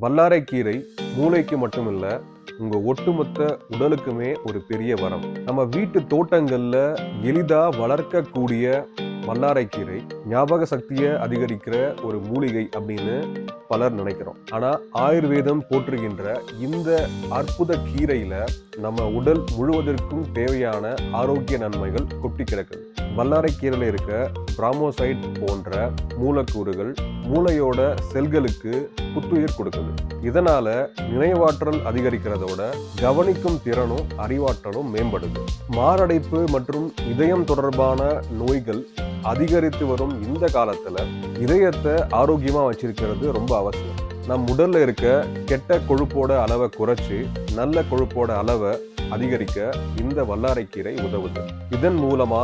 வல்லாரைக்கீரை மூளைக்கு மட்டுமில்ல உங்க ஒட்டுமொத்த உடலுக்குமே ஒரு பெரிய வரம். நம்ம வீட்டு தோட்டங்கள்ல எளிதா வளர்க்கக்கூடிய வல்லாரைக்கீரை ஞாபக சக்தியை அதிகரிக்கிற ஒரு மூலிகை அப்படின்னு பலர் நினைக்கிறோம். ஆனா ஆயுர்வேதம் போற்றுகின்ற இந்த அற்புத கீரையில நம்ம உடல் முழுவதற்கும் தேவையான ஆரோக்கிய நன்மைகள் கொட்டி கிடக்குது. வல்லாரைக்கீரையில இருக்க பிராமோசைட் போன்ற மூலக்கூறுகள் மூளையோட செல்களுக்கு புத்துயிர் கொடுக்குது. இதனால நினைவாற்றல் அதிகரிக்கிறதோட கவனிக்கும் திறனும் அறிவாற்றலும் மேம்படுது. மாரடைப்பு மற்றும் இதயம் தொடர்பான நோய்கள் அதிகரித்து வரும் இந்த காலத்துல இதயத்தை ஆரோக்கியமா வச்சிருக்கிறது ரொம்ப அவசியம். நம் உடல்ல இருக்க கெட்ட கொழுப்போட அளவை குறைச்சு நல்ல கொழுப்போட அளவை அதிகரிக்க இந்த வல்லாரைக்கீரை உதவுது. இதன் மூலமா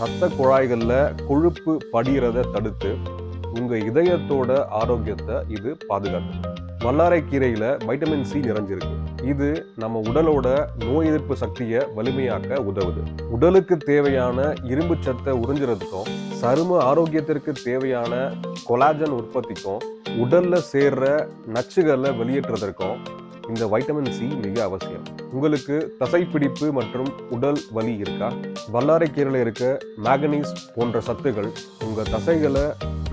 ரத்த குழாய்களில் கொழுப்பு படிகிறத தடுத்து உங்கள் இதயத்தோட ஆரோக்கியத்தை இது பாதுகாக்கும். வல்லாரை கீரையில் வைட்டமின் சி நிறைஞ்சிருக்கு. இது நம்ம உடலோட நோய் எதிர்ப்பு சக்தியை வலிமையாக்க உதவுது. உடலுக்கு தேவையான இரும்பு சத்தை உறிஞ்சுறதுக்கும் சரும ஆரோக்கியத்திற்கு தேவையான கொலாஜன் உற்பத்திக்கும் உடல்ல சேர்ற நச்சுகளை வெளியேற்றுறதற்கும் இந்த வைட்டமின் சி மிக அவசியம். உங்களுக்கு தசைப்பிடிப்பு மற்றும் உடல் வலி இருக்கா? வல்லாரைக்கீரையில் இருக்க மேகனீஸ் போன்ற சத்துகள் உங்கள் தசைகளை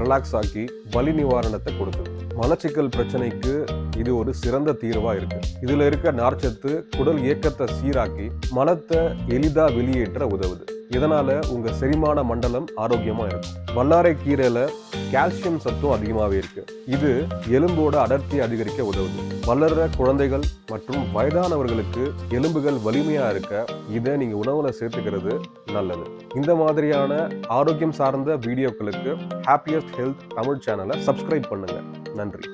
ரிலாக்ஸ் ஆக்கி வலி நிவாரணத்தை கொடுக்குது. மலச்சிக்கல் பிரச்சனைக்கு இது ஒரு சிறந்த தீர்வாக இருக்கு. இதில் இருக்க நார்ச்சத்து குடல் இயக்கத்தை சீராக்கி மலத்தை எளிதாக வெளியேற்ற உதவுது. இதனால் உங்கள் செரிமான மண்டலம் ஆரோக்கியமாக இருக்கும். வல்லாரை கீரையில் கால்சியம் சத்தும் அதிகமாகவே இருக்குது இது எலும்போட அடர்த்தி அதிகரிக்க உதவுது. வளர்ற குழந்தைகள் மற்றும் வயதானவர்களுக்கு எலும்புகள் வலிமையாக இருக்க இதை நீங்கள் உணவில் சேர்த்துக்கிறது நல்லது. இந்த மாதிரியான ஆரோக்கியம் சார்ந்த வீடியோக்களுக்கு ஹாப்பியஸ்ட் ஹெல்த் தமிழ் சேனலை சப்ஸ்கிரைப் பண்ணுங்கள் நன்றி.